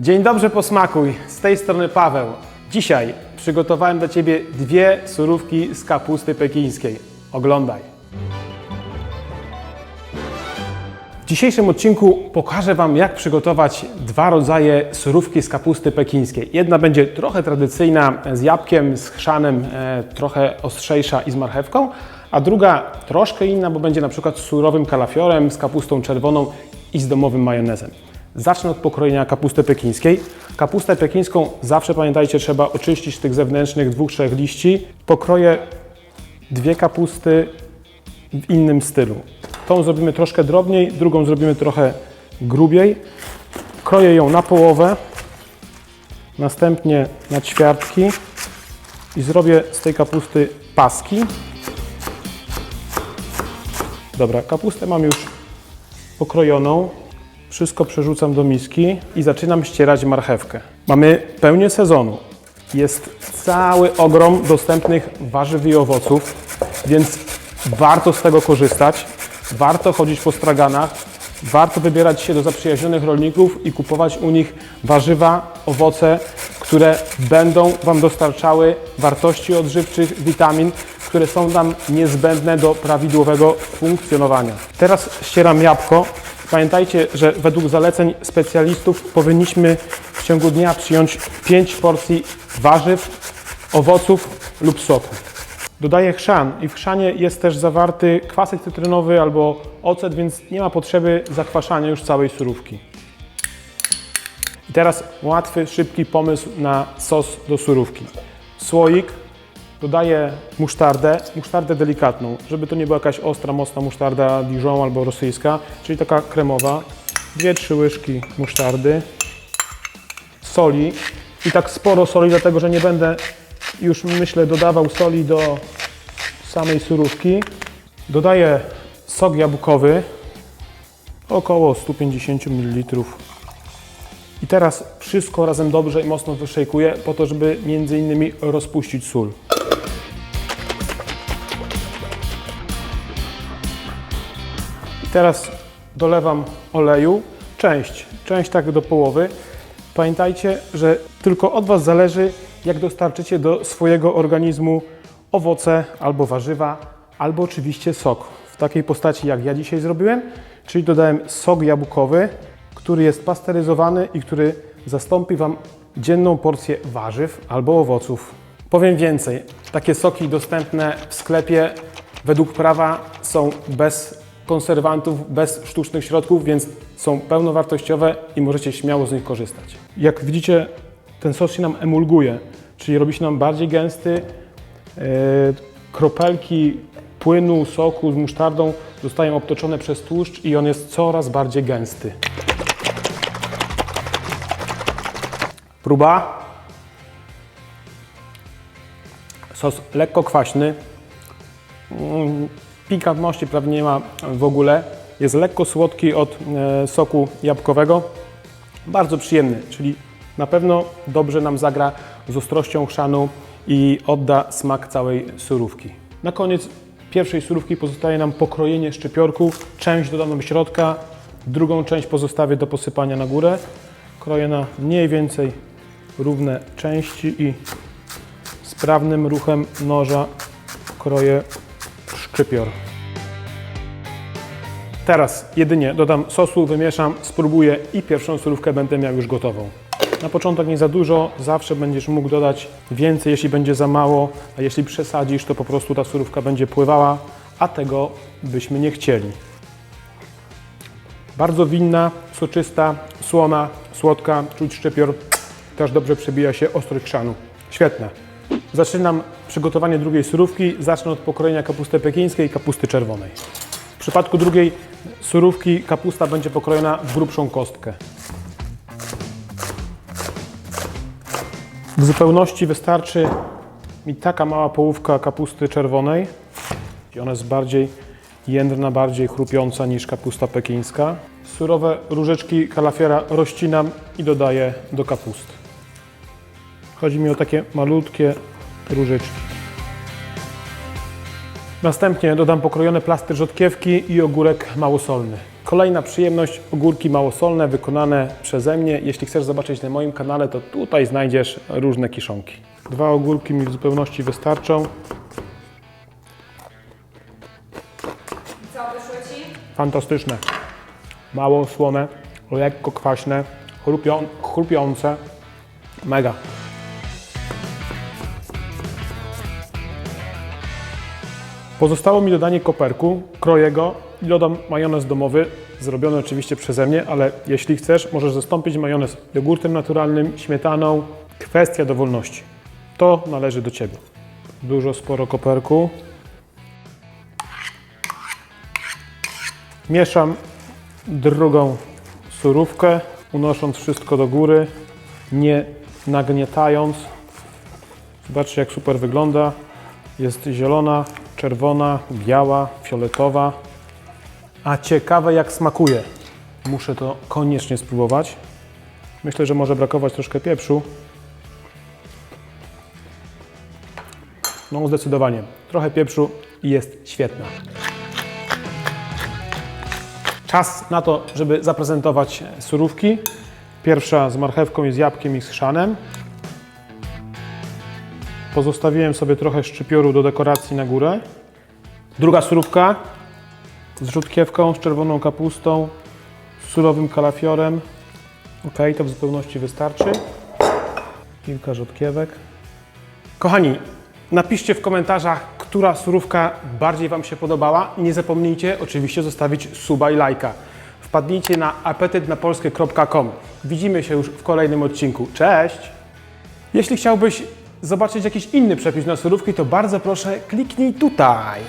Dzień dobry, posmakuj. Z tej strony Paweł. Dzisiaj przygotowałem dla Ciebie dwie surówki z kapusty pekińskiej. Oglądaj. W dzisiejszym odcinku pokażę Wam, jak przygotować dwa rodzaje surówki z kapusty pekińskiej. Jedna będzie trochę tradycyjna, z jabłkiem, z chrzanem, e, trochę ostrzejsza i z marchewką, a druga troszkę inna, bo będzie na przykład z surowym kalafiorem, z kapustą czerwoną i z domowym majonezem. Zacznę od pokrojenia kapusty pekińskiej. Kapustę pekińską zawsze pamiętajcie, trzeba oczyścić z tych zewnętrznych dwóch, trzech liści. Pokroję dwie kapusty w innym stylu. Tą zrobimy troszkę drobniej, drugą zrobimy trochę grubiej. Kroję ją na połowę, następnie na ćwiartki i zrobię z tej kapusty paski. Dobra, kapustę mam już pokrojoną. Wszystko przerzucam do miski i zaczynam ścierać marchewkę. Mamy pełnię sezonu. Jest cały ogrom dostępnych warzyw i owoców, więc warto z tego korzystać. Warto chodzić po straganach. Warto wybierać się do zaprzyjaźnionych rolników i kupować u nich warzywa, owoce, które będą Wam dostarczały wartości odżywczych, witamin, które są nam niezbędne do prawidłowego funkcjonowania. Teraz ścieram jabłko. Pamiętajcie, że według zaleceń specjalistów powinniśmy w ciągu dnia przyjąć 5 porcji warzyw, owoców lub soku. Dodaję chrzan i w chrzanie jest też zawarty kwasek cytrynowy albo ocet, więc nie ma potrzeby zakwaszania już całej surówki. I teraz łatwy, szybki pomysł na sos do surówki. Słoik, dodaję musztardę, musztardę delikatną, żeby to nie była jakaś ostra, mocna musztarda Dijon albo rosyjska, czyli taka kremowa. Dwie, trzy łyżki musztardy, soli i tak sporo soli, dlatego że nie będę już myślę dodawał soli do samej surówki. Dodaję sok jabłkowy, około 150 ml. I teraz wszystko razem dobrze i mocno wyszejkuję, po to, żeby między innymi rozpuścić sól. I teraz dolewam oleju, część, część tak do połowy. Pamiętajcie, że tylko od Was zależy, jak dostarczycie do swojego organizmu owoce albo warzywa, albo oczywiście sok. W takiej postaci, jak ja dzisiaj zrobiłem, czyli dodałem sok jabłkowy, który jest pasteryzowany i który zastąpi Wam dzienną porcję warzyw albo owoców. Powiem więcej, takie soki dostępne w sklepie według prawa są bez konserwantów, bez sztucznych środków, więc są pełnowartościowe i możecie śmiało z nich korzystać. Jak widzicie, ten sos się nam emulguje, czyli robi się nam bardziej gęsty. Yy, Kropelki płynu, soku z musztardą zostają obtoczone przez tłuszcz i on jest coraz bardziej gęsty. Próba. Sos lekko kwaśny. Pikantności prawie nie ma w ogóle. Jest lekko słodki od e, soku jabłkowego. Bardzo przyjemny, czyli na pewno dobrze nam zagra z ostrością chrzanu i odda smak całej surówki. Na koniec pierwszej surówki pozostaje nam pokrojenie szczypiorków. Część dodam do środka, drugą część pozostawię do posypania na górę. Kroję na mniej więcej równe części i sprawnym ruchem noża kroję szczypior. Teraz jedynie dodam sosu, wymieszam, spróbuję i pierwszą surówkę będę miał już gotową. Na początek nie za dużo, zawsze będziesz mógł dodać więcej, jeśli będzie za mało, a jeśli przesadzisz, to po prostu ta surówka będzie pływała, a tego byśmy nie chcieli. Bardzo winna, soczysta, słona, słodka, czuć szczypior, też dobrze przebija się ostry chrzanu. Świetne. Zaczynam przygotowanie drugiej surówki. Zacznę od pokrojenia kapusty pekińskiej i kapusty czerwonej. W przypadku drugiej surówki kapusta będzie pokrojona w grubszą kostkę. W zupełności wystarczy mi taka mała połówka kapusty czerwonej. Ona jest bardziej jędrna, bardziej chrupiąca niż kapusta pekińska. Surowe różyczki kalafiora rozcinam i dodaję do kapusty. Chodzi mi o takie malutkie różyczki. Następnie dodam pokrojone plastry rzodkiewki i ogórek małosolny. Kolejna przyjemność, ogórki małosolne wykonane przeze mnie. Jeśli chcesz zobaczyć na moim kanale, to tutaj znajdziesz różne kiszonki. Dwa ogórki mi w zupełności wystarczą. Co, wyszło Ci? Fantastyczne. Mało słone, lekko kwaśne, chrupią, chrupiące. Mega. Pozostało mi dodanie koperku, kroję go i dodam majonez domowy, zrobiony oczywiście przeze mnie, ale jeśli chcesz, możesz zastąpić majonez jogurtem naturalnym, śmietaną. Kwestia dowolności. To należy do Ciebie. Dużo, sporo koperku. Mieszam drugą surówkę, unosząc wszystko do góry, nie nagniatając. Zobaczcie, jak super wygląda. Jest zielona, czerwona, biała, fioletowa. A ciekawe, jak smakuje. Muszę to koniecznie spróbować. Myślę, że może brakować troszkę pieprzu. No, zdecydowanie. Trochę pieprzu i jest świetna. Czas na to, żeby zaprezentować surówki. Pierwsza z marchewką i z jabłkiem i z chrzanem. Pozostawiłem sobie trochę szczypioru do dekoracji na górę. Druga surówka z rzutkiewką, z czerwoną kapustą, z surowym kalafiorem. Ok, to w zupełności wystarczy. Kilka rzutkiewek. Kochani, napiszcie w komentarzach, która surówka bardziej Wam się podobała. Nie zapomnijcie oczywiście zostawić suba i lajka. Wpadnijcie na apetytnapolskie.com. Widzimy się już w kolejnym odcinku. Cześć! Jeśli chciałbyś zobaczyć jakiś inny przepis na surówki, to bardzo proszę kliknij tutaj.